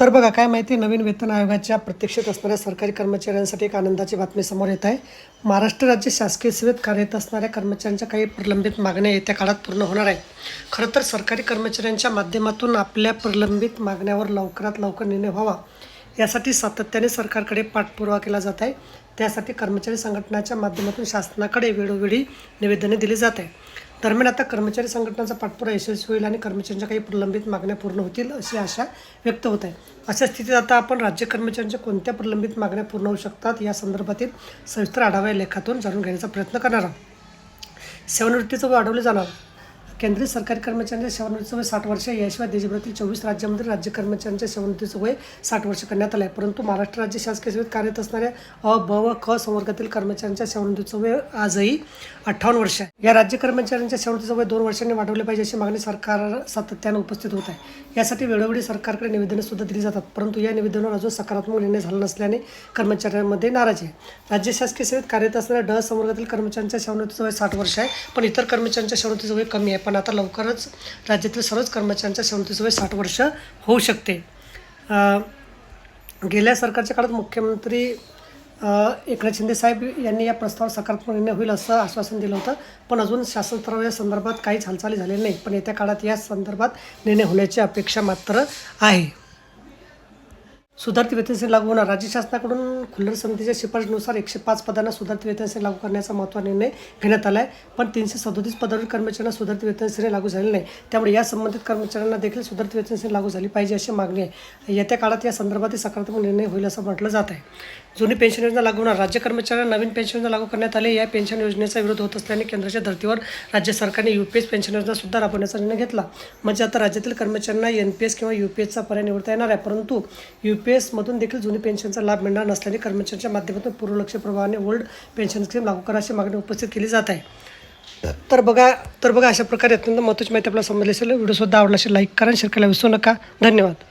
तर बघा काय माहिती नवीन वेतन आयोगाच्या प्रतीक्षेत असणाऱ्या सरकारी कर्मचाऱ्यांसाठी एक आनंदाची बातमी समोर येत आहे. महाराष्ट्र राज्य शासकीय सेवेत कार्यरत असणाऱ्या कर्मचाऱ्यांच्या काही प्रलंबित मागण्या येत्या काळात पूर्ण होणार आहे खरं तर सरकारी कर्मचाऱ्यांच्या माध्यमातून आपल्या प्रलंबित मागण्यावर लवकरात लवकर निर्णय व्हावा यासाठी सातत्याने सरकारकडे पाठपुरावा केला जात आहे. त्यासाठी कर्मचारी संघटनाच्या माध्यमातून शासनाकडे वेळोवेळी निवेदने दिली जात आहे दरम्यान आता कर्मचारी संघटनाचा पाठपुरा यशस्वी होईल आणि कर्मचाऱ्यांच्या काही प्रलंबित मागण्या पूर्ण होतील अशी आशा व्यक्त होत आहे. अशा स्थितीत आता आपण राज्य कर्मचाऱ्यांच्या कोणत्या प्रलंबित मागण्या पूर्ण होऊ शकतात या संदर्भातील सविस्तर आढावा लेखातून जाणून घेण्याचा प्रयत्न करणार आहोत. सेवानिवृत्तीचं वय वाढवले जाणार. केंद्रीय सरकारी कर्मचाऱ्यांच्या सेवानिवृत्तीचं वय साठ वर्ष याशिवाय देशभरातील चोवीस राज्यांमध्ये राज्य कर्मचाऱ्यांच्या सेवानिवृत्तीचं वय साठ वर्ष करण्यात आलं आहे परंतु महाराष्ट्र राज्य शासकीय सेवेत कार्यरत असणाऱ्या अ ब व क संवर्गातील कर्मचाऱ्यांच्या सेवानिवृत्तीचं वय आजही अठ्ठावन्न वर्ष आहे. या राज्य कर्मचाऱ्यांच्या सेवानिवृत्तीचं वय दोन वर्षांनी वाढवले पाहिजे अशी मागणी सरकार सातत्यानं उपस्थित होत आहे. यासाठी वेळोवेळी सरकारकडे निवेदनं सुद्धा दिली जातात. परंतु या निवेदनावर अजून सकारात्मक निर्णय झाला नसल्याने कर्मचाऱ्यांमध्ये नाराजी आहे. राज्य शासकीय सेवेत कार्यरत असणाऱ्या ड संवर्गातील कर्मचाऱ्यांच्या सेवानिवृत्तीचं वय साठ वर्ष आहे पण इतर कर्मचाऱ्यांच्या सेवानिवृत्तीचं वय कमी आहे. पण आता लवकरच राज्यातील सर्वच कर्मचाऱ्यांच्या सेवानिवृत्तीचं वय साठ वर्ष होऊ शकते. गेल्या सरकारच्या काळात मुख्यमंत्री एकनाथ शिंदे साहेब यांनी या प्रस्तावावर सकारात्मक निर्णय होईल असं आश्वासन दिलं होतं. पण अजून शासन स्तरावर या संदर्भात काहीच हालचाली झालेली नाही पण येत्या काळात या संदर्भात निर्णय होण्याची अपेक्षा मात्र आहे. सुधारित वेतन लागू होणार. राज्य शासनाकडून खुल्लर समितीच्या शिफारशीनुसार एकशे पाच पदांना सुधारित वेतन लागू करण्याचा महत्त्वाचा निर्णय घेण्यात आला आहे पण तीनशे सदोतीस पदावरील कर्मचाऱ्यांना सुधारित वेतन लागू झाली नाही. त्यामुळे या संबंधित कर्मचाऱ्यांना देखील सुधारित वेतन लागू झाली पाहिजे अशी मागणी आहे. येत्या काळात या संदर्भात सकारात्मक निर्णय होईल असं म्हटलं जात आहे. जुनी पेन्शन योजना लागू होणार. राज्य कर्मचाऱ्यांना नवीन पेन्शन योजना लागू करण्यात आली. या पेन्शन योजनेचा विरोध होत असल्याने केंद्राच्या धर्तीवर राज्य सरकारने यू पी एस पेन्शन योजना सुद्धा राबवण्याचा निर्णय घेतला. म्हणजे आता राज्यातील कर्मचाऱ्यांना एन पी एस किंवा यू पी एसचा पर्याय निवडता येणार आहे. परंतु यू पी एसमधून देखील जुनी पेन्शनचा लाभ मिळणार नसल्याने कर्मचाऱ्यांच्या माध्यमातून पूर्वलक्ष प्रवाहाने ओल्ड पेन्शन स्कीम लागू करा अशी मागणी उपस्थित केली जात आहे. तर बघा तर बघा अशा प्रकारे अत्यंत महत्त्वाची माहिती आपल्याला समजली असेल. व्हिडिओसुद्धा आवडला असेल लाईक करा शेअर करायला विसरू नका. धन्यवाद.